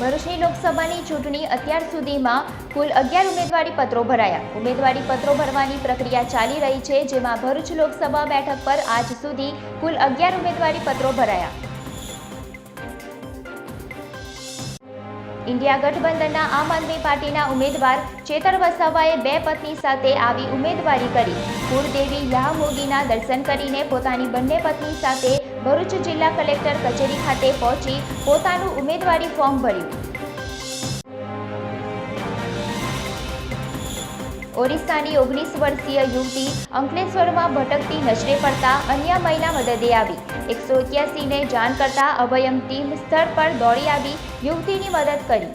દસમી લોકસભાની ચૂંટણી અત્યાર સુધીમાં કુલ અગિયાર ઉમેદવારી પત્રો ભરાયા. ઉમેદવારી પત્રો ભરવાની પ્રક્રિયા ચાલી રહી છે, જેમાં ભરૂચ લોકસભા બેઠક પર આજ સુધી કુલ અગિયાર ઉમેદવારી પત્રો ભરાયા. ઇન્ડિયા ગઠબંધનના આમ આદમી પાર્ટીના ઉમેદવાર ચેતર વસાવાએ બે પત્ની સાથે આવી ઉમેદવારી કરી. કુળદેવી યામોગીના દર્શન કરીને પોતાની બંને પત્ની સાથે ભરૂચ જિલ્લા કલેક્ટર કચેરી ખાતે પહોંચી પોતાનું ઉમેદવારી ફોર્મ ભર્યું. ઓરિસ્સાની ઓગણીસ વર્ષીય યુવતી અંકલેશ્વરમાં ભટકતી નજરે પડતા અન્ય મહિલા મદદે આવી. એકસો એક્યાસીને જાણ કરતા અભયમ ટીમ સ્થળ પર દોડી આવી યુવતીની મદદ કરી.